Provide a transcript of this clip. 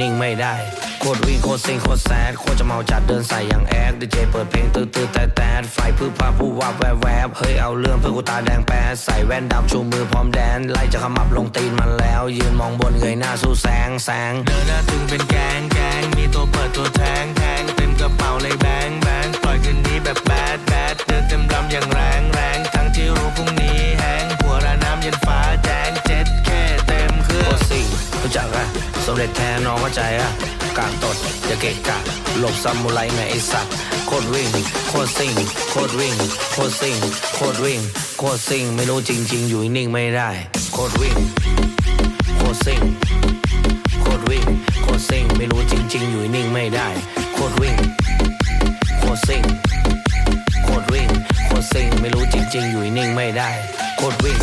นิ่งไม่ได้โคตรวิ่งโคตรซิงโคตรแซดโคตรจะเมาจัดเดินใส่อย่างแอดดีเจเปิดเพลงตื้อตื้อแต่แต่ไฟพื้นพาผู้ว่าบแวบแวบเฮ้ยเอาเรื่องเพื่อกูตาแดงแป๊ดใส่แว่นดำชูมือพร้อมแดน ไล่จะขมับลงตีนมันแล้ว ยืนมองบนเงยหน้าสู้แสงแสงเดินหน้าตึงเป็นแกงแกงมีตัวเปิดตัวแทงแทงเต็มกระเป๋าเลยแบงแบงปล่อยคืนนี้แบบแบดแบดเดินเต็มลำอย่างแรง รู้จักอะสมเด็จแท้น้องเข้าใจอะการตดอย่าเกะกะหลบซามูไรแม่ไอสัตว์โคตรวิ่ง โคตรซิงโคตรวิ่ง โคตรซิงโคตรวิ่ง โคตรซิงไม่รู้จริง ๆ อยู่นิ่งไม่ได้ โคตรวิ่ง โคตรซิงโคตรวิ่ง โคตรซิงไม่รู้จริง ๆ อยู่นิ่งไม่ได้ โคตรวิ่ง โคตรซิงโคตรวิ่ง โคตรซิงไม่รู้จริง ๆ อยู่นิ่งไม่ได้ โคตรวิ่ง